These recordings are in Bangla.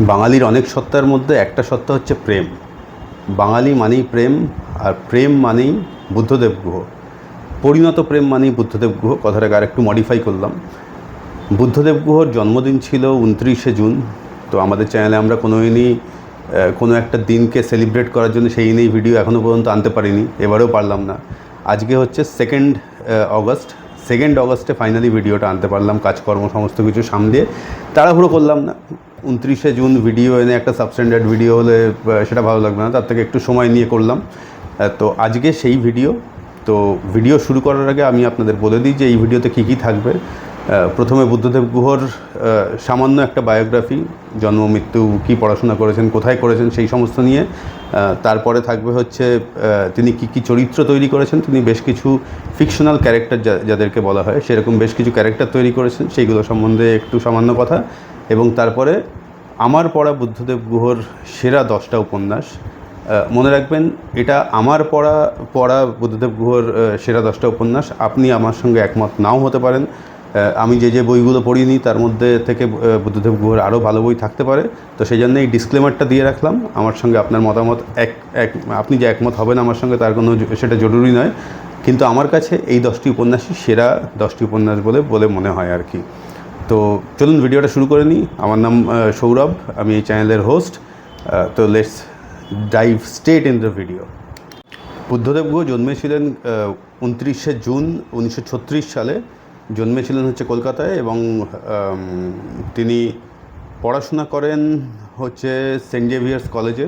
বাঙালির অনেক সত্তার মধ্যে একটা সত্তা হচ্ছে প্রেম। বাঙালি মানেই প্রেম, আর প্রেম মানেই বুদ্ধদেব গুহ পরিণত প্রেম মানেই বুদ্ধদেব গুহ কথাটাকে আর একটু মডিফাই করলাম। বুদ্ধদেব গুহর জন্মদিন ছিল উনত্রিশে জুন, তো আমাদের চ্যানেলে আমরা কোনো দিনই কোনো একটা দিনকে সেলিব্রেট করার জন্য সেই নিয়েই ভিডিও এখনও পর্যন্ত আনতে পারিনি, এবারেও পারলাম না। আজকে হচ্ছে সেকেন্ড অগস্ট সেকেন্ড অগস্টে ফাইনালি ভিডিওটা আনতে পারলাম, কাজকর্ম, সমস্ত কিছু সামলে। তাড়াহুড়ো করলাম না। উনত্রিশে জুন ভিডিও এনে একটা সাবস্ট্যান্ডার্ড ভিডিও হলে সেটা ভালো লাগবে না, তার থেকে একটু সময় নিয়ে করলাম। তো আজকে সেই ভিডিও তো ভিডিও শুরু করার আগে আমি আপনাদের বলে দিই যে এই ভিডিওতে কী কী থাকবে। প্রথমে বুদ্ধদেব গুহর সামান্য একটা বায়োগ্রাফি জন্ম, মৃত্যু, কী পড়াশোনা করেছেন, কোথায় করেছেন, সেই সমস্ত নিয়ে। তারপরে থাকবে হচ্ছে তিনি কী কী চরিত্র তৈরি করেছেন, তিনি বেশ কিছু ফিকশনাল ক্যারেক্টার যাদেরকে বলা হয়, সেরকম বেশ কিছু ক্যারেক্টার তৈরি করেছেন, সেইগুলো সম্বন্ধে একটু সামান্য কথা। এবং তারপরে আমার পড়া বুদ্ধদেব গুহর সেরা দশটা উপন্যাস। মনে রাখবেন, এটা আমার পড়া পড়া বুদ্ধদেব গুহর সেরা দশটা উপন্যাস। আপনি আমার সঙ্গে একমত নাও হতে পারেন। আমি যে যে বইগুলো পড়িনি, তার মধ্যে থেকে বুদ্ধদেব গুহর আরও ভালো বই থাকতে পারে। তো সেই জন্য এই ডিসক্লেমারটা দিয়ে রাখলাম। আমার সঙ্গে আপনার মতামত এক এক, আপনি যে একমত হবেন আমার সঙ্গে, তার কোনো সেটা জরুরি নয়। কিন্তু আমার কাছে এই দশটি উপন্যাসই সেরা দশটি উপন্যাস বলে বলে মনে হয় আর কি। তো চলুন ভিডিওটা শুরু করে নিই। আমার নাম সৌরভ, আমি এই চ্যানেলের হোস্ট তো let's dive straight in the video Buddhadeb Guha জন্মেছিলেন উনত্রিশে জুন উনিশশো ছত্রিশ সালে। জন্মেছিলেন হচ্ছে কলকাতায় এবং তিনি পড়াশোনা করেন হচ্ছে সেন্ট জেভিয়ার্স কলেজে।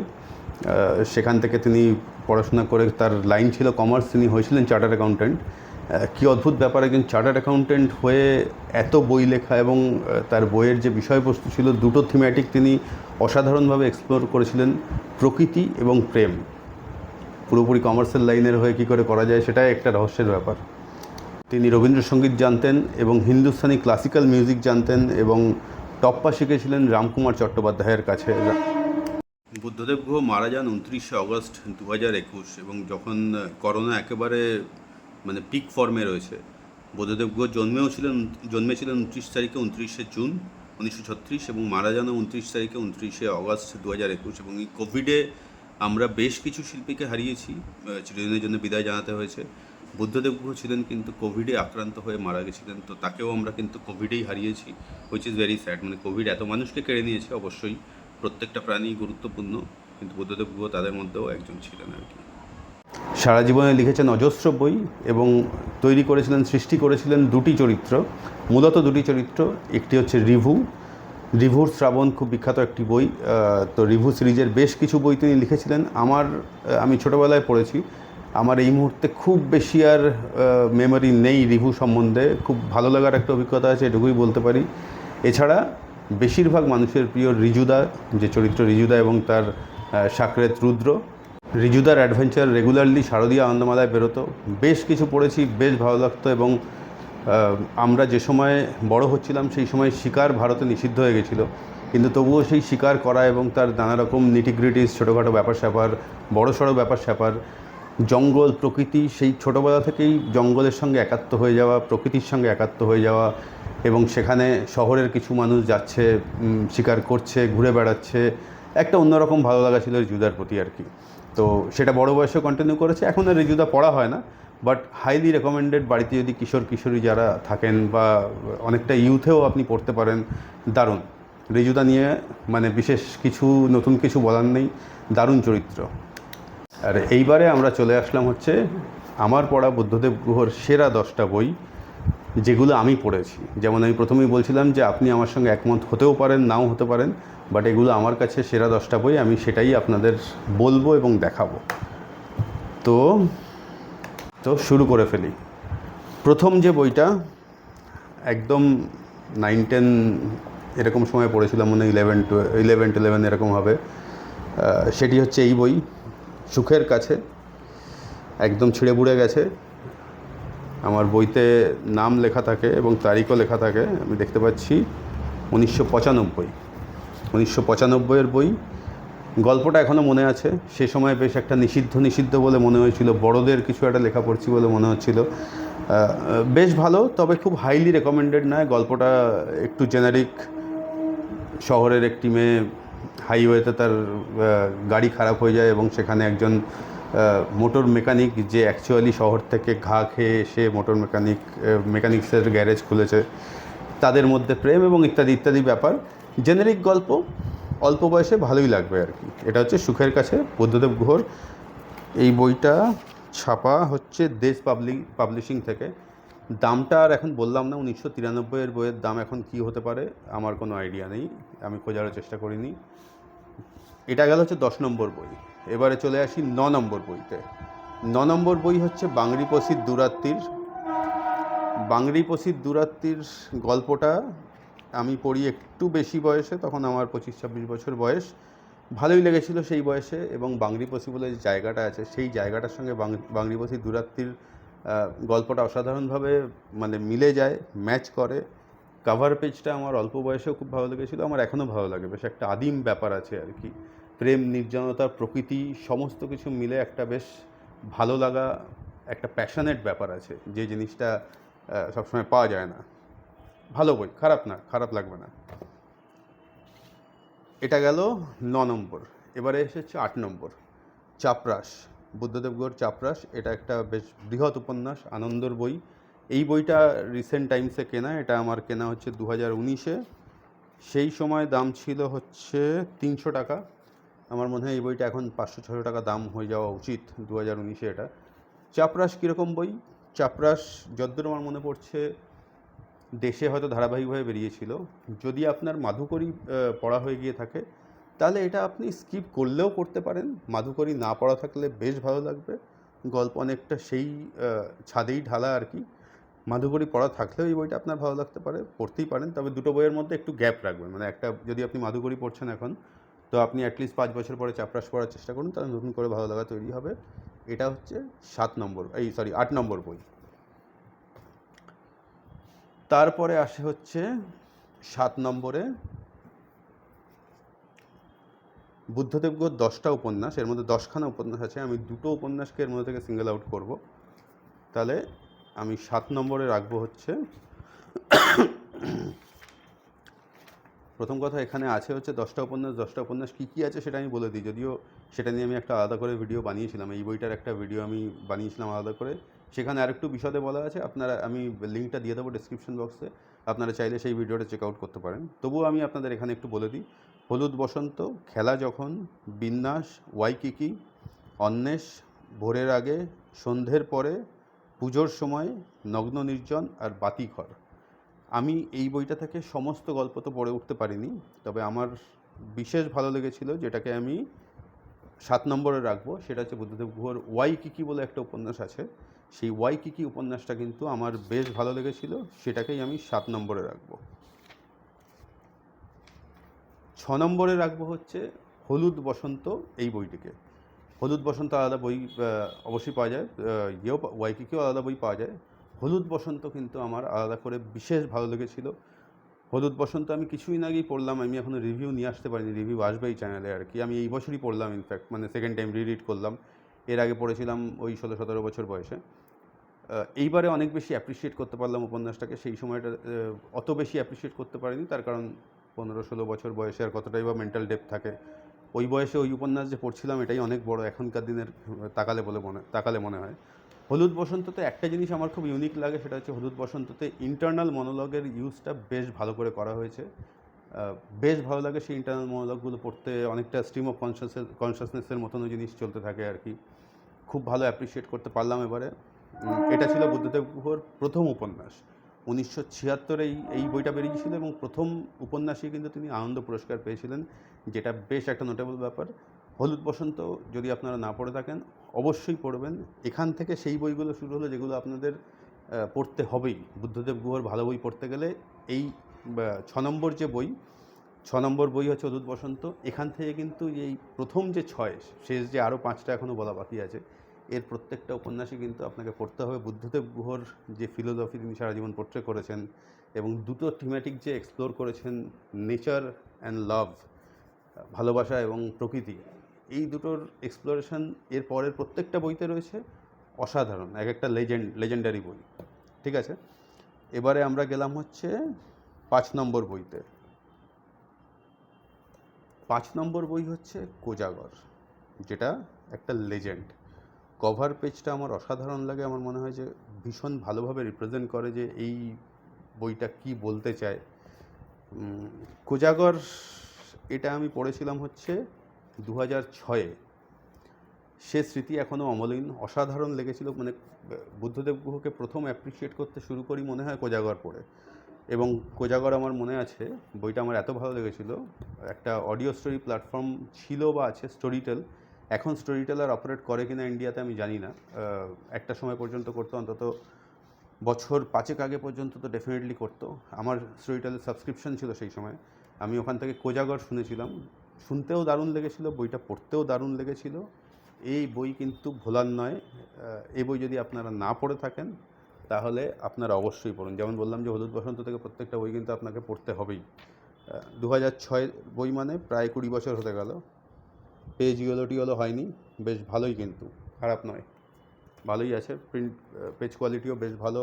সেখান থেকে তিনি পড়াশোনা করে, তার লাইন ছিল কমার্স তিনি হয়েছিলেন চার্টার্ড অ্যাকাউন্ট্যান্ট কী অদ্ভুত ব্যাপার, একজন চার্টার্ড অ্যাকাউন্টেন্ট হয়ে এত বই লেখা এবং তার বইয়ের যে বিষয়বস্তু ছিল, দুটো থিমেটিক তিনি অসাধারণভাবে এক্সপ্লোর করেছিলেন, প্রকৃতি এবং প্রেম। পুরোপুরি কমার্শিয়াল লাইনের হয়ে কী করে করা যায় সেটাই একটা রহস্যের ব্যাপার। তিনি রবীন্দ্রসঙ্গীত জানতেন এবং হিন্দুস্তানি ক্লাসিক্যাল মিউজিক জানতেন এবং টপ্পা শিখেছিলেন রামকুমার চট্টোপাধ্যায়ের কাছে। বুদ্ধদেব গুহ মারা যান উনত্রিশে অগস্ট দু হাজার একুশ এবং যখন করোনা একেবারে মানে পিক ফর্মে রয়েছে। বুদ্ধদেব গুহ জন্মেও ছিলেন, জন্মেছিলেন উনত্রিশ তারিখে উনত্রিশে জুন উনিশশো ছত্রিশ এবং মারা যান উনত্রিশ তারিখে উনত্রিশে অগস্ট দু হাজার একুশ এবং এই কোভিডে আমরা বেশ কিছু শিল্পীকে হারিয়েছি চিরদিনের জন্য বিদায় জানাতে হয়েছে। বুদ্ধদেব গুহ ছিলেন কিন্তু কোভিডে আক্রান্ত হয়ে মারা গেছিলেন, তো তাকেও আমরা কিন্তু কোভিডেই হারিয়েছি হুইচ ইজ ভেরি স্যাড মানে কোভিড এত মানুষকে কেড়ে নিয়েছে অবশ্যই, প্রত্যেকটা প্রাণী গুরুত্বপূর্ণ, কিন্তু বুদ্ধদেব গুহ তাদের মধ্যেও একজন ছিলেন আর কি। সারা জীবনে লিখেছেন অজস্র বই এবং তৈরি করেছিলেন, সৃষ্টি করেছিলেন দুটি চরিত্র, মূলত দুটি চরিত্র, একটি হচ্ছে রিভু। রিভুর শ্রাবণ খুব বিখ্যাত একটি বই তো রিভু সিরিজের বেশ কিছু বই তিনি লিখেছিলেন। আমার আমি ছোটোবেলায় পড়েছি। আমার এই মুহূর্তে খুব বেশি আর মেমোরি নেই রিভু সম্বন্ধে। খুব ভালো লাগার একটা অভিজ্ঞতা আছে, এটুকুই বলতে পারি। এছাড়া বেশিরভাগ মানুষের প্রিয় রিজুদা, যে চরিত্র রিজুদা এবং তার সাকরেত রুদ্র রিজুদার অ্যাডভেঞ্চার রেগুলারলি শারদীয় আনন্দমালায় বেরোতো। বেশ কিছু পড়েছি, বেশ ভালো লাগতো এবং আমরা যে সময় বড় হচ্ছিলাম সেই সময় শিকার ভারতে নিষিদ্ধ হয়ে গেছিল। কিন্তু তবুও সেই শিকার করা এবং তার নানা রকম নিটিগ্রিটিস ছোটোখাটো ব্যাপার স্যাপার বড় সড়ো ব্যাপার স্যাপার জঙ্গল, প্রকৃতি, সেই ছোটোবেলা থেকেই জঙ্গলের সঙ্গে একাত্ম হয়ে যাওয়া, প্রকৃতির সঙ্গে একাত্ম হয়ে যাওয়া এবং সেখানে শহরের কিছু মানুষ যাচ্ছে শিকার করছে, ঘুরে বেড়াচ্ছে একটা অন্যরকম ভালো লাগা ছিল রিজুদার প্রতি আর কি। তো সেটা বড় বয়সে কন্টিনিউ করেছে। এখন আর রিজুদা পড়া হয় না বাট হাইলি রেকমেন্ডেড বাড়িতে যদি কিশোর, কিশোরী যারা থাকেন বা অনেকটা ইউথেও আপনি পড়তে পারেন, দারুণ। রিজুদা নিয়ে মানে বিশেষ কিছু, নতুন কিছু বলার নেই, দারুণ চরিত্র। আর এইবারে আমরা চলে আসলাম হচ্ছে আমার পড়া বুদ্ধদেব গুহর সেরা দশটা বই যেগুলো আমি পড়েছি। যেমন আমি প্রথমেই বলছিলাম যে আপনি আমার সঙ্গে একমত হতেও পারেন, নাও হতে পারেন বাট এগুলো আমার কাছে সেরা দশটা বই, আমি সেটাই আপনাদের বলব এবং দেখাবো। তো তো শুরু করে ফেলি। প্রথম যে বইটা, একদম নাইন টেন এরকম সময় পড়েছিলাম, মনে ইলেভেন টু ইলেভেন টুয়েলভেন এরকম হবে। সেটি হচ্ছে এই বই, সুখের কাছে, একদম ছিঁড়ে বুড়ে গেছে। আমার বইতে নাম লেখা থাকে এবং তারিখও লেখা থাকে। আমি দেখতে পাচ্ছি উনিশশো পঁচানব্বই। উনিশশো পঁচানব্বইয়ের বই। গল্পটা এখনও মনে আছে। সে সময় বেশ একটা নিষিদ্ধ নিষিদ্ধ বলে মনে হয়েছিল। বড়দের কিছু একটা লেখা পড়ছি বলে মনে হচ্ছিল। বেশ ভালো, তবে খুব হাইলি রেকমেন্ডেড নয়। গল্পটা একটু জেনারিক শহরের একটি মেয়ে হাইওয়েতে তার গাড়ি খারাপ হয়ে যায় এবং সেখানে একজন মোটর মেকানিক যে অ্যাকচুয়ালি শহর থেকে ঘা খেয়ে এসে মোটর মেকানিক মেকানিক্সের গ্যারেজ খুলেছে, তাদের মধ্যে প্রেম এবং ইত্যাদি ইত্যাদি ব্যাপার। জেনেরিক গল্প, অল্প বয়সে ভালোই লাগবে আর কি। এটা হচ্ছে সুখের কাছে, বুদ্ধদেব গুহর এই বইটা ছাপা হচ্ছে দেশ পাবলিক পাবলিশিং থেকে। দামটা আর এখন বললাম না, উনিশশো তিরানব্বইয়ের বইয়ের দাম এখন কি হতে পারে, আমার কোনো আইডিয়া নেই। আমি খোঁজারও চেষ্টা করিনি। এটা গেল হচ্ছে দশ নম্বর বই। এবারে চলে আসি ন নম্বর বইতে। ন নম্বর বই হচ্ছে বাংরি পসির দুরাত্রির বাংরি পসির দুরাত্রির গল্পটা আমি পড়ি একটু বেশি বয়সে, তখন আমার পঁচিশ ছাব্বিশ বছর বয়স। ভালোই লেগেছিল সেই বয়সে এবং বাংরি পসি বলে যে জায়গাটা আছে, সেই জায়গাটার সঙ্গে বাং- বাংরি পসি গল্পটা অসাধারণভাবে মানে মিলে যায়, ম্যাচ করে। কাভার পেজটা আমার অল্প বয়সেও খুব ভালো লেগেছিলো, আমার এখনও ভালো লাগে, বেশ একটা আদিম ব্যাপার আছে আর কি। প্রেম, নির্জনতা, প্রকৃতি সমস্ত কিছু মিলে একটা বেশ ভালো লাগা, একটা প্যাশনেট ব্যাপার আছে। যে জিনিসটা সবসময় পাওয়া যায় না। ভালো বই, খারাপ না, খারাপ লাগবে না। এটা গেল ন নম্বর। এবারে এসেছে আট নম্বর। চাপরাস বুদ্ধদেব গৌর চাপরাস এটা একটা বেশ বৃহৎ উপন্যাস, আনন্দর বই। এই বইটা রিসেন্ট টাইমসে কেনা, এটা আমার কেনা হচ্ছে দু হাজার উনিশে। সেই সময় দাম ছিল হচ্ছে তিনশো টাকা। আমার মনে হয় এই বইটা এখন পাঁচশো ছশো টাকা দাম হয়ে যাওয়া উচিত দু হাজার উনিশে এটা। চাপরাস কীরকম বই? চাপরাস যদ্দূর আমার মনে পড়ছে, দেশে হয়তো ধারাবাহিকভাবে বেরিয়েছিল। যদি আপনার মাধুকরী পড়া হয়ে গিয়ে থাকে, তাহলে এটা আপনি স্কিপ করলেও করতে পারেন। মাধুকরী না পড়া থাকলে বেশ ভালো লাগবে। গল্প অনেকটা সেই ছাদেই ঢালা আর কি। মাধুকরী পড়া থাকলেও এই বইটা আপনার ভালো লাগতে পারে, পড়তেই পারেন। তবে দুটো বইয়ের মধ্যে একটু গ্যাপ রাখবেন। মানে একটা, যদি আপনি মাধুকরী পড়ছেন এখন তো আপনি অ্যাটলিস্ট পাঁচ বছর পরে চাপরাস পড়ার চেষ্টা করুন, তাহলে নতুন করে ভালো লাগা তৈরি হবে। এটা হচ্ছে সাত নম্বর, এই সরি আট নম্বর বই। তারপরে আসে হচ্ছে সাত নম্বরে বুদ্ধদেব দশটা উপন্যাস, এর মধ্যে দশখানা উপন্যাস আছে, আমি দুটো উপন্যাসকে এর মধ্যে থেকে সিঙ্গেল আউট করব। তাহলে আমি সাত নম্বরে রাখব হচ্ছে প্রথম কথা এখানে আছে হচ্ছে দশটা উপন্যাস দশটা উপন্যাস কী কী আছে সেটা আমি বলে দিই। যদিও সেটা নিয়ে আমি একটা আলাদা করে ভিডিও বানিয়েছিলাম, এই বইটার একটা ভিডিও আমি বানিয়েছিলাম আলাদা করে। সেখানে আরেকটু বিশদে বলা আছে, আপনারা, আমি লিঙ্কটা দিয়ে দেবো ডিসক্রিপশন বক্সে আপনারা চাইলে সেই ভিডিওটা চেক আউট করতে পারেন। তবুও আমি আপনাদের এখানে একটু বলে দিই, হলুদ বসন্ত, খেলা যখন, বিন্যাস ওয়াই ওয়াইকিকি, অন্বেষ, ভোরের আগে, সন্ধ্যের পরে, পুজোর সময়, নগ্ন নির্জন আর বাতিঘর। আমি এই বইটা থেকে সমস্ত গল্প তো পড়ে উঠতে পারিনি, তবে আমার বিশেষ ভালো লেগেছিল যেটাকে আমি সাত নম্বরে রাখব, সেটা হচ্ছে বুদ্ধদেব গুহর ওয়াই কিকি বলে একটা উপন্যাস আছে। সেই ওয়াই কিকি উপন্যাসটা কিন্তু আমার বেশ ভালো লেগেছিল, সেটাকেই আমি সাত নম্বরে রাখব। ছ নম্বরে রাখব হচ্ছে হলুদ বসন্ত এই বইটিকে। হলুদ বসন্ত আলাদা বই অবশ্যই পাওয়া যায় ইয়েও ওয়াইকিকেও আলাদা বই পাওয়া যায়। হলুদ বসন্ত কিন্তু আমার আলাদা করে বিশেষ ভালো লেগেছিল। হলুদ বসন্ত আমি কিছুদিন আগেই পড়লাম, আমি এখনও রিভিউ নিয়ে আসতে পারিনি রিভিউ আসবে এই চ্যানেলে আর কি। আমি এই বছরই পড়লাম ইনফ্যাক্ট মানে সেকেন্ড টাইম রিরিড করলাম। এর আগে পড়েছিলাম ওই ষোলো সতেরো বছর বয়সে। এইবারে অনেক বেশি অ্যাপ্রিসিয়েট করতে পারলাম উপন্যাসটাকে, সেই সময়টা অত বেশি অ্যাপ্রিসিয়েট করতে পারিনি, তার কারণ পনেরো ষোলো বছর বয়সে আর কতটাই বা মেন্টাল ডেপ থাকে। ওই বয়সে ওই উপন্যাস যে পড়ছিলাম, এটাই অনেক বড় এখনকার দিনের তাকালে বলে মনে, তাকালে মনে হয়। হলুদ বসন্ততে একটা জিনিস আমার খুব ইউনিক লাগে, সেটা হচ্ছে হলুদ বসন্ততে ইন্টারনাল মনোলগের ইউজটা বেশ ভালো করে করা হয়েছে। বেশ ভালো লাগে সেই ইন্টারনাল মনোলগগুলো পড়তে, অনেকটা স্ট্রিম অফ কনসিয়াস কনসিয়াসনেসের মতনও জিনিস চলতে থাকে আর কি। খুব ভালো অ্যাপ্রিসিয়েট করতে পারলাম এবারে। এটা ছিল বুদ্ধদেব গুহর প্রথম উপন্যাস। উনিশশো ছিয়াত্তরে এই এই বইটা বেরিয়েছিল এবং প্রথম উপন্যাসে কিন্তু তিনি আনন্দ পুরস্কার পেয়েছিলেন, যেটা বেশ একটা নোটেবল ব্যাপার। হলুদ বসন্ত যদি আপনারা না পড়ে থাকেন অবশ্যই পড়বেন। এখান থেকে সেই বইগুলো শুরু হলো যেগুলো আপনাদের পড়তে হবেই। বুদ্ধদেব গুহর ভালো বই পড়তে গেলে এই ছ নম্বর যে বই, ছ নম্বর বই হচ্ছে হলুদ বসন্ত। এখান থেকে কিন্তু এই প্রথম যে ছয়, শেষ যে আরও পাঁচটা এখনও বলা বাকি আছে, এর প্রত্যেকটা উপন্যাসে কিন্তু আপনাকে পড়তে হবে। বুদ্ধদেব গুহর যে ফিলোসফি তিনি সারা জীবন পোর্ট্রে করেছেন এবং দুটো থিমেটিক যে এক্সপ্লোর করেছেন নেচার অ্যান্ড লাভ ভালোবাসা এবং প্রকৃতি এই দুটোর এক্সপ্লোরেশন এর পরের প্রত্যেকটা বইতে রয়েছে অসাধারণ, এক একটা লেজেন্ড লেজেন্ডারি বই, ঠিক আছে? এবারে আমরা গেলাম হচ্ছে পাঁচ নম্বর বইতে। পাঁচ নম্বর বই হচ্ছে কোজাগর, যেটা একটা লেজেন্ড কভার পেজটা আমার অসাধারণ লাগে, আমার মনে হয় যে ভীষণ ভালোভাবে রিপ্রেজেন্ট করে যে এই বইটা কি বলতে চায়। কোজাগর, এটা আমি পড়েছিলাম হচ্ছে দু হাজার ছয়ে সে স্মৃতি এখনও অমলিন। অসাধারণ লেগেছিল মানে বুদ্ধদেব গুহকে প্রথম অ্যাপ্রিসিয়েট করতে শুরু করি মনে হয় কোজাগর পড়ে। এবং কোজাগর আমার মনে আছে, বইটা আমার এত ভালো লেগেছিল, একটা অডিও স্টোরি প্ল্যাটফর্ম ছিল বা আছে স্টোরিটেল এখন স্টোরিটেল আর অপারেট করে কিনা ইন্ডিয়াতে আমি জানি না। একটা সময় পর্যন্ত করতো, অন্তত বছর পাঁচেক আগে পর্যন্ত তো ডেফিনেটলি করতো। আমার স্টোরিটেলের সাবস্ক্রিপশন ছিল সেই সময়। আমি ওখান থেকে কোজাগর শুনেছিলাম শুনতেও দারুণ লেগেছিল, বইটা পড়তেও দারুণ লেগেছিল। এই বই কিন্তু ভোলার নয় এই বই যদি আপনারা না পড়ে থাকেন, তাহলে আপনারা অবশ্যই পড়ুন। যেমন বললাম যে হলুদ বসন্ত থেকে প্রত্যেকটা বই কিন্তু আপনাকে পড়তে হবেই। দু হাজার ছয় বই মানে প্রায় কুড়ি বছর হতে গেল। পেজ ইয়েলোটি হলো হয়নি, বেশ ভালোই কিন্তু, খারাপ নয়। ভালোই আছে, প্রিন্ট পেজ কোয়ালিটিও বেশ ভালো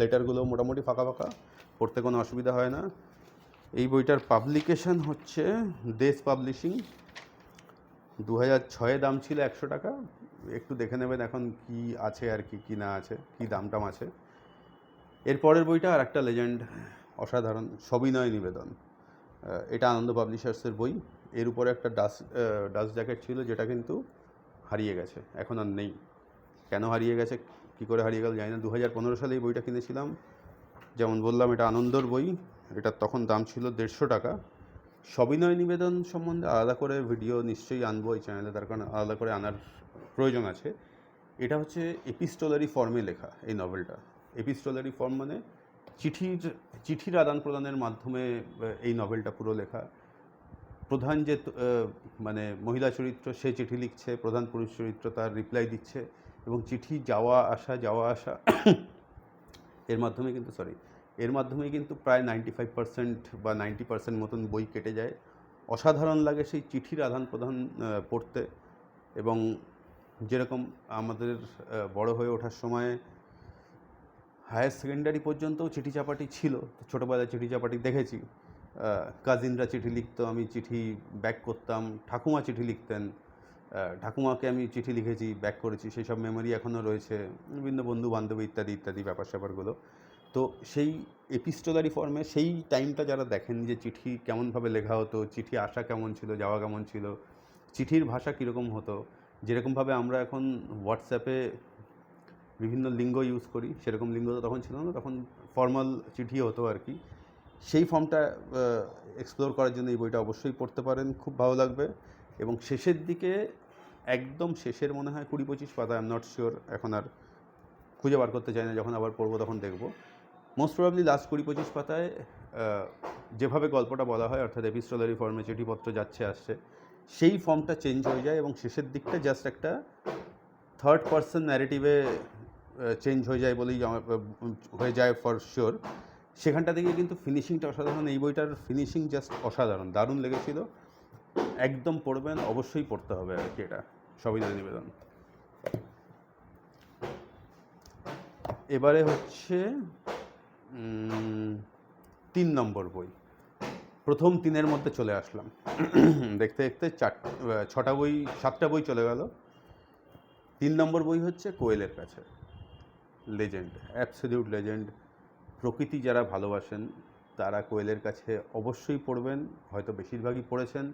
লেটারগুলো মোটামুটি ফাঁকা ফাঁকা, পড়তে কোনো অসুবিধা হয় না। এই বইটার পাবলিকেশন হচ্ছে দেশ পাবলিশিং দু হাজার ছয়ে দাম ছিল একশো টাকা। একটু দেখে নেবেন এখন কি আছে আর কি কি না আছে, কি দাম টাম আছে। এর পরের বইটা আর একটা লেজেন্ড অসাধারণ, সবিনয় নিবেদন। এটা আনন্দ পাবলিশার্সের বই। এর উপরে একটা ডাস ডাস্ট জ্যাকেট ছিল যেটা কিন্তু হারিয়ে গেছে, এখন আর নেই। কেন হারিয়ে গেছে, কী করে হারিয়ে গেল জানি না। দু হাজার পনেরো সালে এই বইটা কিনেছিলাম। যেমন বললাম, এটা আনন্দর বই এটার তখন দাম ছিল দেড়শো টাকা। সবিনয় নিবেদন সম্বন্ধে আলাদা করে ভিডিও নিশ্চয়ই আনব এই চ্যানেলে, তার কারণ আলাদা করে আনার প্রয়োজন আছে। এটা হচ্ছে এপিস্টোলারি ফর্মে লেখা এই নভেলটা। এপিস্টোলারি ফর্ম মানে চিঠির চিঠির আদান প্রদানের মাধ্যমে এই নভেলটা পুরো লেখা। প্রধান যে মানে মহিলা চরিত্র, সে চিঠি লিখছে, প্রধান পুরুষ চরিত্র তার রিপ্লাই দিচ্ছে এবং চিঠি যাওয়া, আসা যাওয়া, আসা এর মাধ্যমে কিন্তু সরি এর মাধ্যমে কিন্তু প্রায় নাইনটি ফাইভ পার্সেন্ট বা নাইনটি পার্সেন্ট মতন বই কেটে যায়। অসাধারণ লাগে সেই চিঠির আদান প্রদান পড়তে এবং যেরকম আমাদের বড় হয়ে ওঠার সময় হায়ার সেকেন্ডারি পর্যন্তও চিঠি চাপাটি ছিল। ছোটোবেলায় চিঠি চাপাটি দেখেছি। কাজিনরা চিঠি লিখতো, আমি চিঠি ব্যাক করতাম, ঠাকুমা চিঠি লিখতেন। ঠাকুমাকে আমি চিঠি লিখেছি ব্যাক করেছি সেই সব মেমোরি এখনও রয়েছে, বিভিন্ন বন্ধু বান্ধবী ইত্যাদি ইত্যাদি ব্যাপার স্যাপারগুলো তো সেই এপিস্টোলারি ফর্মে সেই টাইমটা যারা দেখেন যে চিঠি কেমনভাবে লেখা হতো, চিঠি আসা কেমন ছিল, যাওয়া কেমন ছিল, চিঠির ভাষা কীরকম হতো, যেরকমভাবে আমরা এখন হোয়াটসঅ্যাপে বিভিন্ন লিঙ্গ ইউজ করি, সেরকম লিঙ্গ তো তখন ছিল না, তখন ফর্মাল চিঠি হতো আর কি। সেই ফর্মটা এক্সপ্লোর করার জন্য এই বইটা অবশ্যই পড়তে পারেন, খুব ভালো লাগবে। এবং শেষের দিকে একদম শেষের মনে হয় কুড়ি পঁচিশ পাতা আই এম নট শিওর এখন আর খুঁজে বার করতে চাই না, যখন আবার পড়ব তখন দেখব। মোস্ট প্রবাবলি লাস্ট কুড়ি পঁচিশ পাতায় যেভাবে গল্পটা বলা হয়, অর্থাৎ এপিস্টোলারি ফর্মে চিঠিপত্র যাচ্ছে, আসছে, সেই ফর্মটা চেঞ্জ হয়ে যায় এবং শেষের দিকটা জাস্ট একটা থার্ড পার্সন ন্যারেটিভে চেঞ্জ হয়ে যায় বলেই হয়ে যায় ফর শিওর সেখানটা থেকে কিন্তু ফিনিশিংটা অসাধারণ, এই বইটার ফিনিশিং জাস্ট অসাধারণ, দারুণ লেগেছিল। একদম পড়বেন, অবশ্যই পড়তে হবে আর কি এটা। সবিনয় নিবেদন। এবারে হচ্ছে তিন নম্বর বই। প্রথম তিনের মধ্যে চলে আসলাম। দেখতে দেখতে চার ছটা বই, সাতটা বই চলে গেল। তিন নম্বর বই হচ্ছে কোয়েলের কাছে। Legend, absolute legend. প্রকৃতি যারা ভালোবাসেন, তারা কোয়েলের কাছে অবশ্যই পড়বেন। হয়তো বেশিরভাগই পড়েছেন।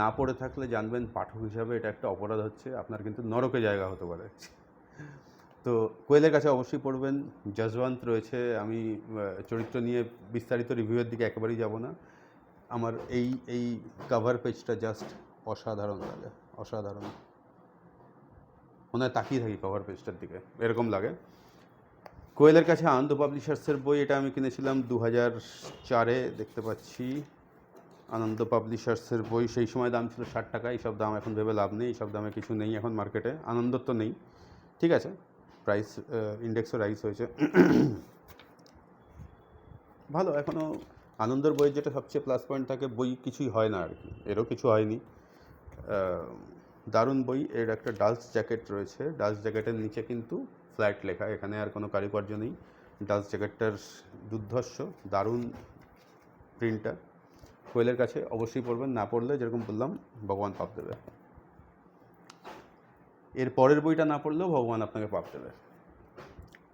না পড়ে থাকলে জানবেন পাঠক হিসাবে এটা একটা অপরাধ হচ্ছে, আপনার কিন্তু নরকে জায়গা হতে পারে। তো কোয়েলের কাছে অবশ্যই পড়বেন জজওয়ান্ত রয়েছে, আমি চরিত্র নিয়ে বিস্তারিত রিভিউয়ের দিকে একেবারেই যাব না। আমার এই এই কাভার পেজটা জাস্ট অসাধারণ লাগে, অসাধারণ। মনে হয় তাকিয়ে থাকি কভার পেজটার দিকে, এরকম লাগে। কোয়েলের কাছে আনন্দ পাবলিশার্সের বই, এটা আমি কিনেছিলাম দু হাজার চারে, দেখতে পাচ্ছি। আনন্দ পাবলিশার্সের বই, সেই সময় দাম ছিল ষাট টাকা, এইসব দাম এখন ভেবে লাভ নেই, এইসব দামে কিছু নেই এখন মার্কেটে, আনন্দ তো নেই। ঠিক আছে প্রাইস ইন্ডেক্সও রাইস হয়েছে। ভালো এখনও আনন্দর বইয়ের যেটা সবচেয়ে প্লাস পয়েন্ট থাকে, বই কিছুই হয় না আর কি, এরও কিছু হয়নি। দারুণ বই, এর একটা ডাস্ট জ্যাকেট রয়েছে ডাস্ট জ্যাকেটের নিচে কিন্তু ফ্ল্যাট লেখা, এখানে আর কোনো কারুকার্য নেই। ডাস্ট জ্যাকেটটার দুর্ধর্ষ, দারুণ প্রিন্টটা কোয়েলের কাছে অবশ্যই পড়বেন, না পড়লে যেরকম বললাম, ভগবান পাপ দেবে। এর পরের বইটা না পড়লেও ভগবান আপনাকে পাপ দেবে।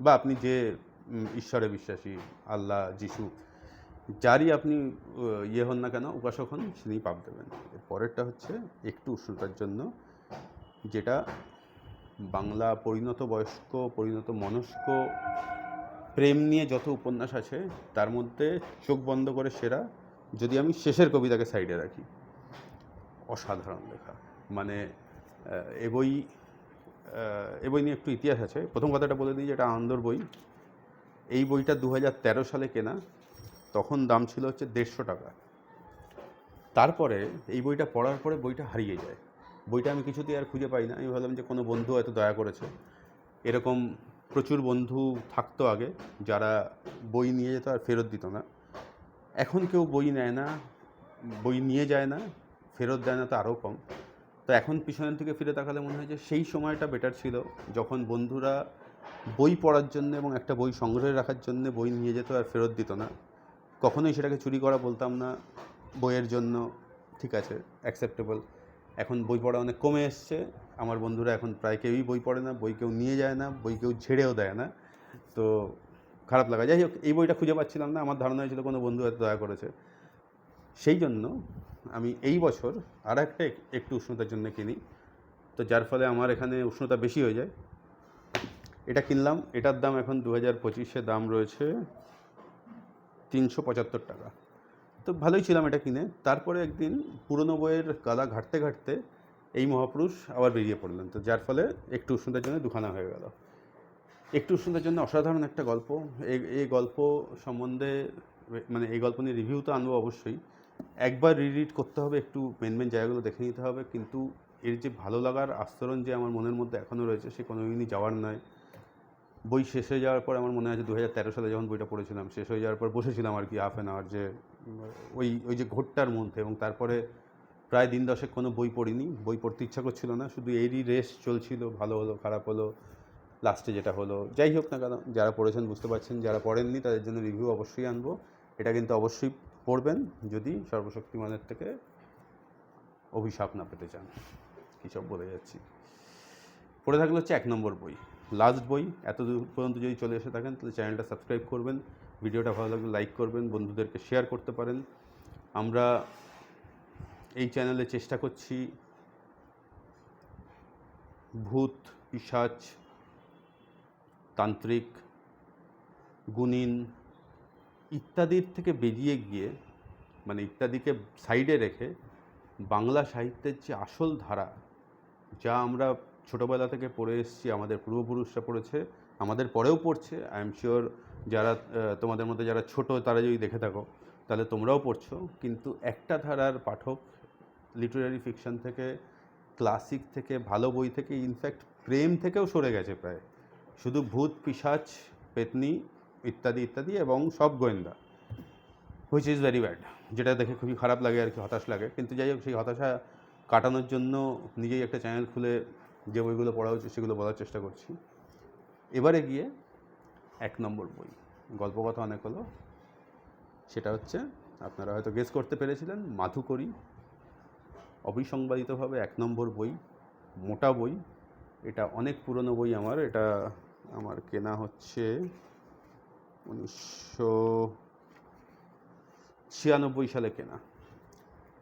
বা আপনি যে ঈশ্বরে বিশ্বাসী, আল্লাহ, যিশু, যারই আপনি ইয়ে হন না কেন, উপাসক হন তিনি পাপ দেবেন। এর পরেরটা হচ্ছে একটু উষ্ণতার জন্য, যেটা বাংলা পরিণত বয়স্ক, পরিণত মনস্ক, প্রেম নিয়ে যত উপন্যাস আছে, তার মধ্যে চোখ বন্ধ করে সেরা যদি আমি শেষের কবিতাকে সাইডে রাখি, অসাধারণ লেখা। মানে এ বই এ বই নিয়ে একটু ইতিহাস আছে। প্রথম কথাটা বলে দিই যে এটা আনন্দর বই। এই বইটা দু হাজার তেরো সালে কেনা, তখন দাম ছিল হচ্ছে দেড়শো টাকা। তারপরে এই বইটা পড়ার পরে বইটা হারিয়ে যায়। বইটা আমি কিছুতেই আর খুঁজে পাই না। আমি ভাবলাম যে কোনো বন্ধু হয়তো দয়া করেছে। এরকম প্রচুর বন্ধু থাকতো আগে, যারা বই নিয়ে যেত আর ফেরত দিত না। এখন কেউ বই নেয় না, বই নিয়ে যায় না, ফেরত দেয় না তো আরও কম। তো এখন পিছনের থেকে ফিরে তাকালে মনে হয় যে সেই সময়টা বেটার ছিল, যখন বন্ধুরা বই পড়ার জন্য এবং একটা বই সংগ্রহে রাখার জন্য বই নিয়ে যেত আর ফেরত দিত না। কখনোই সেটাকে চুরি করা বলতাম না, বইয়ের জন্য ঠিক আছে অ্যাকসেপ্টেবল এখন বই পড়া অনেক কমে এসছে, আমার বন্ধুরা এখন প্রায় কেউই বই পড়ে না, বই কেউ নিয়ে যায় না, বই কেউ ছেড়েও দেয় না। তো খারাপ লাগা। যাই হোক, এই বইটা খুঁজে পাচ্ছিলাম না, আমার ধারণা হয়েছিল কোনো বন্ধু হয়তো দয়া করেছে। সেই জন্য আমি এই বছর আর একটা একটু উষ্ণতার জন্য কিনি। তো যার ফলে আমার এখানে উষ্ণতা বেশি হয়ে যায়। এটা কিনলাম, এটার দাম এখন দু হাজার পঁচিশে দাম রয়েছে তিনশো পঁচাত্তর টাকা। তো ভালোই ছিলাম এটা কিনে। তারপরে একদিন পুরনো বইয়ের গাদা ঘাটতে ঘাটতে এই মহাপুরুষ আবার বেরিয়ে পড়লেন। তো যার ফলে একটু উষ্ণতার জন্য দুখানা হয়ে গেল। একটু উষ্ণতার জন্য অসাধারণ একটা গল্প। এই গল্প সম্বন্ধে মানে এই গল্প নিয়ে রিভিউ তো আনব অবশ্যই। একবার রিরিড করতে হবে, একটু মেন মেন জায়গাগুলো দেখে নিতে হবে। কিন্তু এর যে ভালো লাগার আস্তরণ যে আমার মনের মধ্যে এখনও রয়েছে, সে কোনো কোনোদিনই যাওয়ার নয়। বই শেষ হয়ে যাওয়ার পর আমার মনে আছে দু হাজার তেরো সালে যখন বইটা পড়েছিলাম, শেষ হয়ে যাওয়ার পর বসেছিলাম আর কি হাফ অ্যান আওয়ার যে, ওই ওই যে ঘোরটার মধ্যে। এবং তারপরে প্রায় দিন দশেক কোনো বই পড়িনি। বই পড়তে ইচ্ছা করছিল না, শুধু এরই রেস চলছিল, ভালো হলো, খারাপ হলো। লাস্টে যেটা হলো, যাই হোক না কেন, যারা পড়েছেন বুঝতে পারছেন, যারা পড়েননি তাদের জন্য রিভিউ অবশ্যই আনব। এটা কিন্তু অবশ্যই পড়বেন যদি সর্বশক্তিমানের থেকে অভিশাপ না পেতে চান। কী সব বলে যাচ্ছি। পড়ে থাকলে হচ্ছে এক নম্বর বই লাস্ট বই। এত দূর পর্যন্ত যদি চলে এসে থাকেন, তাহলে চ্যানেলটা সাবস্ক্রাইব করবেন। ভিডিওটা ভালো লাগলে লাইক করবেন, বন্ধুদেরকে শেয়ার করতে পারেন। আমরা এই চ্যানেলে চেষ্টা করছি, ভূত, পিশাচ তান্ত্রিক, গুণিন ইত্যাদির থেকে বেরিয়ে গিয়ে মানে ইত্যাদিকে সাইডে রেখে বাংলা সাহিত্যের যে আসল ধারা, যা আমরা ছোটোবেলা থেকে পড়ে এসেছি, আমাদের পূর্বপুরুষরা পড়েছে, আমাদের পরেও পড়ছে আই এম শিওর যারা তোমাদের মধ্যে যারা ছোট, তারা যদি দেখে থাকো, তাহলে তোমরাও পড়ছো। কিন্তু একটা ধারার পাঠক লিটারারি ফিকশন থেকে ক্লাসিক থেকে, ভালো বই থেকে ইনফ্যাক্ট প্রেম থেকেও সরে গেছে প্রায়। শুধু ভূত, পিশাচ, পেতনি ইত্যাদি ইত্যাদি এবং সব গোয়েন্দা হুইচ ইজ ভেরি ব্যাড যেটা দেখে খুবই খারাপ লাগে আর কি, হতাশ লাগে। কিন্তু যাই হোক, সেই হতাশা কাটানোর জন্য নিজেই একটা চ্যানেল খুলে যে বইগুলো পড়া উচিত সেগুলো বলার চেষ্টা করছি। এবারে গিয়ে এক নম্বর বই গল্প কথা অনেক হলো। সেটা হচ্ছে, আপনারা হয়তো গেস করতে পেরেছিলেন, মাধুকরী, অবিসংবাদিতভাবে এক নম্বর বই, মোটা বই। এটা অনেক পুরনো বই আমার, এটা আমার কেনা হচ্ছে উনিশশো ছিয়ানব্বই সালে কেনা।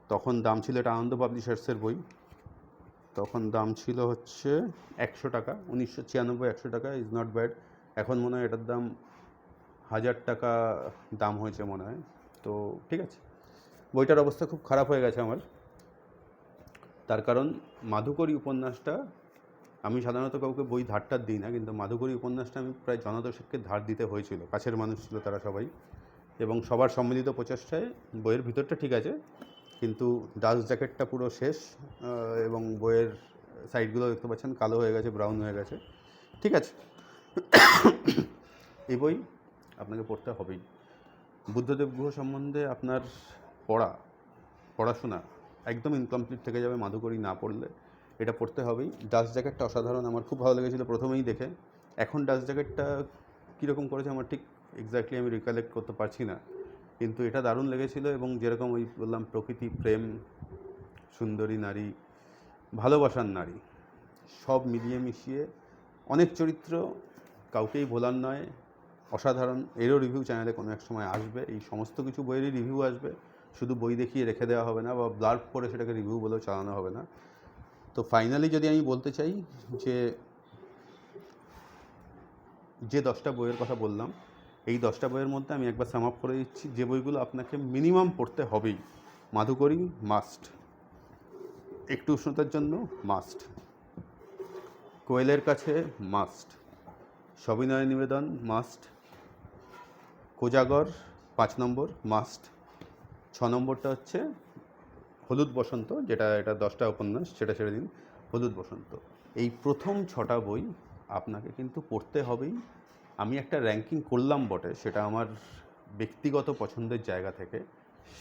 তখন দাম ছিল, এটা আনন্দ পাবলিশার্সের বই, তখন দাম ছিল হচ্ছে একশো টাকা, উনিশশো ছিয়ানব্বই একশো টাকা ইজ নট ব্যাড এখন মনে হয় এটার দাম হাজার টাকা দাম হয়েছে মনে হয়। তো ঠিক আছে, বইটার অবস্থা খুব খারাপ হয়ে গেছে আমার। তার কারণ মাধুকরী উপন্যাসটা আমি সাধারণত কাউকে বই ধারটার দিই না, কিন্তু মাধুকরী উপন্যাসটা আমি প্রায় জনদশককে ধার দিতে হয়েছিল। কাছের মানুষ ছিল তারা সবাই। এবং সবার সম্মিলিত প্রচেষ্টায় বইয়ের ভিতরটা ঠিক আছে, কিন্তু ডাস্ট জ্যাকেটটা পুরো শেষ এবং বইয়ের সাইডগুলো দেখতে পাচ্ছেন কালো হয়ে গেছে, ব্রাউন হয়ে গেছে। ঠিক আছে। এই বই আপনাকে পড়তে হবেই। বুদ্ধদেব গুহ সম্বন্ধে আপনার পড়া, পড়াশোনা একদম ইনকমপ্লিট থেকে যাবে, মাধুকরী না পড়লে। এটা পড়তে হবেই। ডাস্ট জ্যাকেটটা অসাধারণ, আমার খুব ভালো লেগেছিলো প্রথমেই দেখে। এখন ডাস্ট জ্যাকেটটা কীরকম করেছে আমার ঠিক এক্স্যাক্টলি আমি রিকালেক্ট করতে পারছি না। কিন্তু এটা দারুণ লেগেছিলো এবং যেরকম ওই বললাম প্রকৃতি, প্রেম, সুন্দরী নারী, ভালোবাসার নারী, সব মিলিয়ে মিশিয়ে অনেক চরিত্র কাউকেই ভোলার নয়, অসাধারণ। এরও রিভিউ চ্যানেলে কোনো এক সময় আসবে। এই সমস্ত কিছু বইয়েরই রিভিউ আসবে। শুধু বই দেখিয়ে রেখে দেওয়া হবে না বা ব্লার্ব করে সেটাকে রিভিউ বলেও চালানো হবে না। তো ফাইনালি যদি আমি বলতে চাই যে যে দশটা বইয়ের কথা বললাম, এই দশটা বইয়ের মধ্যে আমি একবার সাম আপ করে দিচ্ছি, যে বইগুলো আপনাকে মিনিমাম পড়তে হবেই। মাধুকরী মাস্ট একটু উষ্ণতার জন্য মাস্ট কোয়েলের কাছে মাস্ট সবিনয় নিবেদন মাস্ট কোজাগর, পাঁচ নম্বর মাস্ট ছ নম্বরটা হচ্ছে হলুদ বসন্ত, যেটা এটা দশটা উপন্যাস, সেটা ছেড়ে দিন, হলুদ বসন্ত। এই প্রথম ছটা বই আপনাকে কিন্তু পড়তে হবেই। আমি একটা র্যাঙ্কিং করলাম বটে, সেটা আমার ব্যক্তিগত পছন্দের জায়গা থেকে।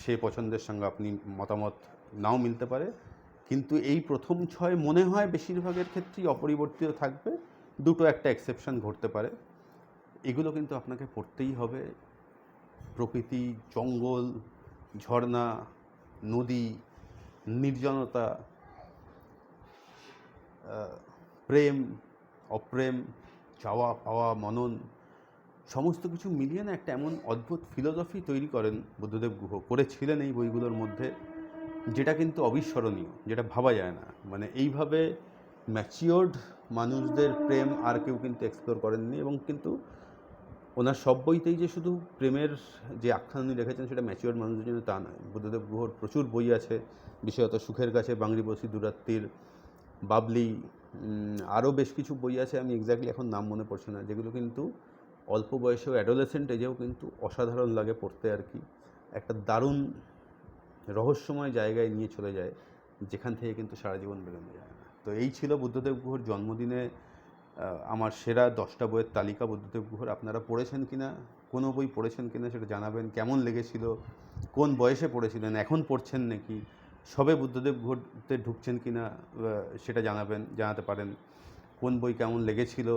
সে পছন্দের সঙ্গে আপনি মতামত নাও মিলতে পারে। কিন্তু এই প্রথম ছয় মনে হয় বেশিরভাগের ক্ষেত্রেই অপরিবর্তিত থাকবে। দুটো একটা এক্সেপশন ঘটতে পারে। এগুলো কিন্তু আপনাকে পড়তেই হবে। প্রকৃতি, জঙ্গল, ঝর্ণা, নদী নির্জনতা প্রেম, অপ্রেম, চাওয়া, পাওয়া, মনন, সমস্ত কিছু মিলিয়ে না একটা এমন অদ্ভুত ফিলোসফি তৈরি করেন বুদ্ধদেব গুহ। করেছিলেন এই বইগুলোর মধ্যে, যেটা কিন্তু অবিস্মরণীয়, যেটা ভাবা যায় না। মানে এইভাবে ম্যাচিওর্ড মানুষদের প্রেম আর কেউ কিন্তু এক্সপ্লোর করেননি এবং কিন্তু ওনার সব বইতেই যে শুধু প্রেমের যে আখ্যান উনি রেখেছেন সেটা ম্যাচিওর মানুষদের জন্য তা নয়। বুদ্ধদেব গুহর প্রচুর বই আছে। বিশেষত সুখের কাছে বাংরি বসি দুরাত্রির বাবলি আরও বেশ কিছু বই আছে। আমি এক্স্যাক্টলি এখন নাম মনে পড়ছে না। যেগুলো কিন্তু অল্প বয়সেও অ্যাডোলেসেন্ট এজেও কিন্তু অসাধারণ লাগে পড়তে আর কি। একটা দারুণ রহস্যময় জায়গায় নিয়ে চলে যায়, যেখান থেকে কিন্তু সারা জীবন বেরোনো যায় না। তো এই ছিল বুদ্ধদেব গুহর জন্মদিনে আমার সেরা দশটা বইয়ের তালিকা বুদ্ধদেব গুহর আপনারা পড়েছেন কিনা কোনো বই পড়েছেন কিনা সেটা জানাবেন কেমন লেগেছিল কোন বয়সে পড়েছিলেন এখন পড়ছেন নাকি সবে বুদ্ধদেব গুহতে ঢুকছেন কিনা আহ, সেটা জানাবেন জানাতে পারেন কোন বই কেমন লেগেছিল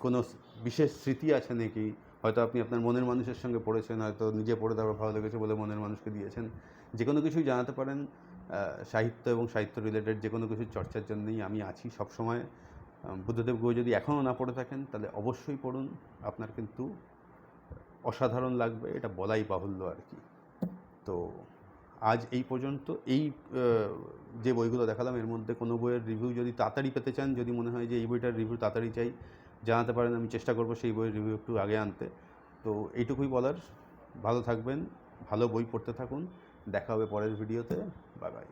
কোনো বিশেষ স্মৃতি আছে নাকি হয়তো আপনি আপনার মনের মানুষের সঙ্গে পড়েছেন হয়তো নিজে পড়ে তারপর ভালো লেগেছে বলে মনের মানুষকে দিয়েছেন যে কোনো কিছুই জানাতে পারেন সাহিত্য এবং সাহিত্য রিলেটেড যে কোনো কিছুর চর্চার জন্যই আমি আছি সবসময়। বুদ্ধদেব গুহ যদি এখনও না পড়ে থাকেন, তাহলে অবশ্যই পড়ুন। আপনার কিন্তু অসাধারণ লাগবে, এটা বলাই বাহুল্য আর কি। তো আজ এই পর্যন্ত এই যে বইগুলো দেখালাম, এর মধ্যে কোনো বইয়ের রিভিউ যদি তাড়াতাড়ি পেতে চান, যদি মনে হয় যে এই বইটার রিভিউ তাড়াতাড়ি চাই, জানাতে পারেন, আমি চেষ্টা করব সেই বইয়ের রিভিউ একটু আগে আনতে। তো এইটুকুই বলার। ভালো থাকবেন, ভালো বই পড়তে থাকুন। দেখা হবে পরের ভিডিওতে বাই বাই